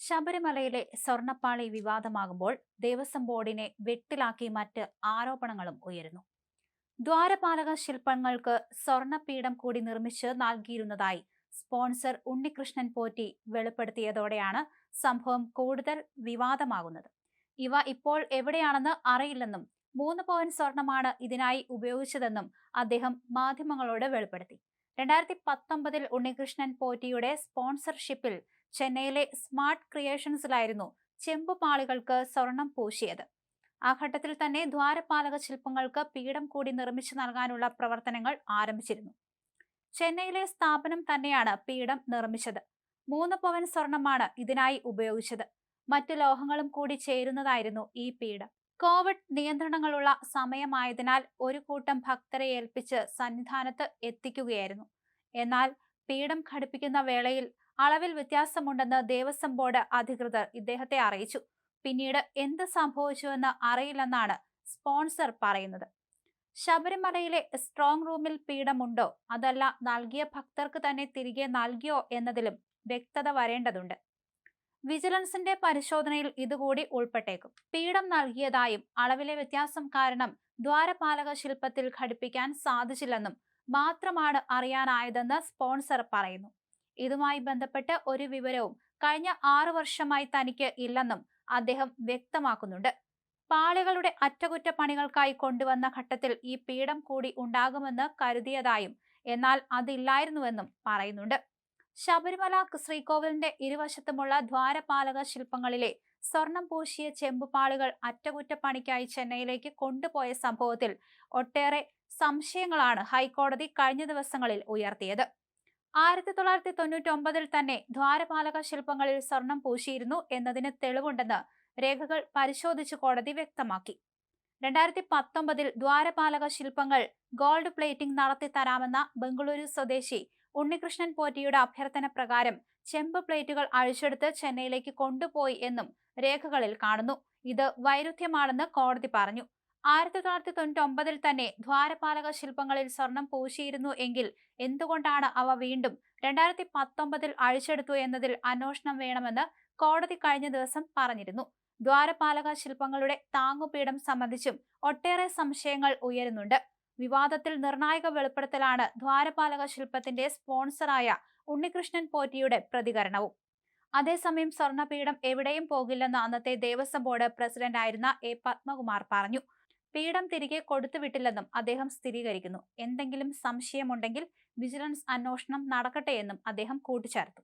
ശബരിമലയിലെ സ്വർണപ്പാളി വിവാദമാകുമ്പോൾ ദേവസ്വം ബോർഡിനെ വെട്ടിലാക്കി മറ്റ് ആരോപണങ്ങളും ഉയരുന്നു. ദ്വാരപാലക ശില്പങ്ങൾക്ക് സ്വർണപീഠം കൂടി നിർമ്മിച്ച് നൽകിയിരുന്നതായി സ്പോൺസർ ഉണ്ണികൃഷ്ണൻ പോറ്റി വെളിപ്പെടുത്തിയതോടെയാണ് സംഭവം കൂടുതൽ വിവാദമാകുന്നത്. ഇവ ഇപ്പോൾ എവിടെയാണെന്ന് അറിയില്ലെന്നും മൂന്ന് പവൻ സ്വർണമാണ് ഇതിനായി ഉപയോഗിച്ചതെന്നും അദ്ദേഹം മാധ്യമങ്ങളോട് വെളിപ്പെടുത്തി. രണ്ടായിരത്തി പത്തൊമ്പതിൽ ഉണ്ണികൃഷ്ണൻ പോറ്റിയുടെ സ്പോൺസർഷിപ്പിൽ ചെന്നൈയിലെ സ്മാർട്ട് ക്രിയേഷൻസിലായിരുന്നു ചെമ്പുപാളികൾക്ക് സ്വർണം പൂശിയത്. ആ ഘട്ടത്തിൽ തന്നെ ദ്വാരപാലക ശില്പങ്ങൾക്ക് പീഠം കൂടി നിർമ്മിച്ചു നൽകാനുള്ള പ്രവർത്തനങ്ങൾ ആരംഭിച്ചിരുന്നു. ചെന്നൈയിലെ സ്ഥാപനം തന്നെയാണ് പീഠം നിർമ്മിച്ചത്. മൂന്ന് പവൻ സ്വർണമാണ് ഇതിനായി ഉപയോഗിച്ചത്. മറ്റു ലോഹങ്ങളും കൂടി ചേരുന്നതായിരുന്നു ഈ പീഠം. കോവിഡ് നിയന്ത്രണങ്ങളുള്ള സമയമായതിനാൽ ഒരു കൂട്ടം ഭക്തരെ ഏൽപ്പിച്ച് സന്നിധാനത്ത് എത്തിക്കുകയായിരുന്നു. എന്നാൽ പീഠം ഘടിപ്പിക്കുന്ന വേളയിൽ അളവിൽ വ്യത്യാസമുണ്ടെന്ന് ദേവസ്വം ബോർഡ് അധികൃതർ ഇദ്ദേഹത്തെ അറിയിച്ചു. പിന്നീട് എന്ത് സംഭവിച്ചുവെന്ന് അറിയില്ലെന്നാണ് സ്പോൺസർ പറയുന്നത്. ശബരിമലയിലെ സ്ട്രോങ് റൂമിൽ പീഠമുണ്ടോ? അതല്ല നൽകിയ ഭക്തർക്ക് തന്നെ തിരികെ നൽകിയോ എന്നതിലും വ്യക്തത വരേണ്ടതുണ്ട്. വിജിലൻസിന്റെ പരിശോധനയിൽ ഇതുകൂടി ഉൾപ്പെട്ടേക്കും. പീഠം നൽകിയതായും അളവിലെ വ്യത്യാസം കാരണം ദ്വാരപാലക ശില്പത്തിൽ ഘടിപ്പിക്കാൻ സാധിച്ചില്ലെന്നും മാത്രമാണ് അറിയാനായതെന്ന് സ്പോൺസർ പറയുന്നു. ഇതുമായി ബന്ധപ്പെട്ട് ഒരു വിവരവും കഴിഞ്ഞ ആറു വർഷമായി തനിക്ക് ഇല്ലെന്നും അദ്ദേഹം വ്യക്തമാക്കുന്നുണ്ട്. പാളികളുടെ അറ്റകുറ്റപ്പണികൾക്കായി കൊണ്ടുവന്ന ഘട്ടത്തിൽ ഈ പീഠം കൂടി ഉണ്ടാകുമെന്ന് കരുതിയതായും എന്നാൽ അതില്ലായിരുന്നുവെന്നും പറയുന്നുണ്ട്. ശബരിമല ശ്രീകോവിലിന്റെ ഇരുവശത്തുമുള്ള ദ്വാരപാലക ശില്പങ്ങളിലെ സ്വർണം പൂശിയ ചെമ്പുപാളികൾ അറ്റകുറ്റപ്പണിക്കായി ചെന്നൈയിലേക്ക് കൊണ്ടുപോയ സംഭവത്തിൽ ഒട്ടേറെ സംശയങ്ങളാണ് ഹൈക്കോടതി കഴിഞ്ഞ ദിവസങ്ങളിൽ ഉയർത്തിയത്. ആയിരത്തി തൊള്ളായിരത്തി തൊണ്ണൂറ്റി ഒമ്പതിൽ തന്നെ ദ്വാരപാലക ശില്പങ്ങളിൽ സ്വർണം പൂശിയിരുന്നു എന്നതിന് തെളിവുണ്ടെന്ന് രേഖകൾ പരിശോധിച്ച് കോടതി വ്യക്തമാക്കി. രണ്ടായിരത്തി പത്തൊമ്പതിൽ ദ്വാരപാലക ശില്പങ്ങൾ ഗോൾഡ് പ്ലേറ്റിംഗ് നടത്തി തരാമെന്ന ബംഗളൂരു സ്വദേശി ഉണ്ണികൃഷ്ണൻ പോറ്റിയുടെ അഭ്യർത്ഥന പ്രകാരം ചെമ്പ് പ്ലേറ്റുകൾ അഴിച്ചെടുത്ത് ചെന്നൈയിലേക്ക് കൊണ്ടുപോയി എന്നും രേഖകളിൽ കാണുന്നു. ഇത് വൈരുദ്ധ്യമാണെന്ന് കോടതി പറഞ്ഞു. ആയിരത്തി തൊള്ളായിരത്തി തൊണ്ണൂറ്റി ഒമ്പതിൽ തന്നെ ദ്വാരപാലക ശില്പങ്ങളിൽ സ്വർണം പൂശിയിരുന്നു എങ്കിൽ എന്തുകൊണ്ടാണ് അവ വീണ്ടും രണ്ടായിരത്തി പത്തൊമ്പതിൽ അഴിച്ചെടുത്തു എന്നതിൽ അന്വേഷണം വേണമെന്ന് കോടതി കഴിഞ്ഞ ദിവസം പറഞ്ഞിരുന്നു. ദ്വാരപാലക ശില്പങ്ങളുടെ താങ്ങുപീഠം സംബന്ധിച്ചും ഒട്ടേറെ സംശയങ്ങൾ ഉയരുന്നുണ്ട്. വിവാദത്തിൽ നിർണായക വെളിപ്പെടുത്തലാണ് ദ്വാരപാലക ശില്പത്തിന്റെ സ്പോൺസറായ ഉണ്ണികൃഷ്ണൻ പോറ്റിയുടെ പ്രതികരണവും. അതേസമയം സ്വർണപീഠം എവിടെയും പോകില്ലെന്ന് അന്നത്തെ ദേവസ്വം ബോർഡ് പ്രസിഡന്റായിരുന്ന എ പത്മകുമാർ പറഞ്ഞു. പീഠം തിരികെ കൊടുത്തുവിട്ടില്ലെന്നും അദ്ദേഹം സ്ഥിരീകരിക്കുന്നു. എന്തെങ്കിലും സംശയമുണ്ടെങ്കിൽ വിജിലൻസ് അന്വേഷണം നടക്കട്ടെ എന്നും അദ്ദേഹം കൂട്ടിച്ചേർത്തു.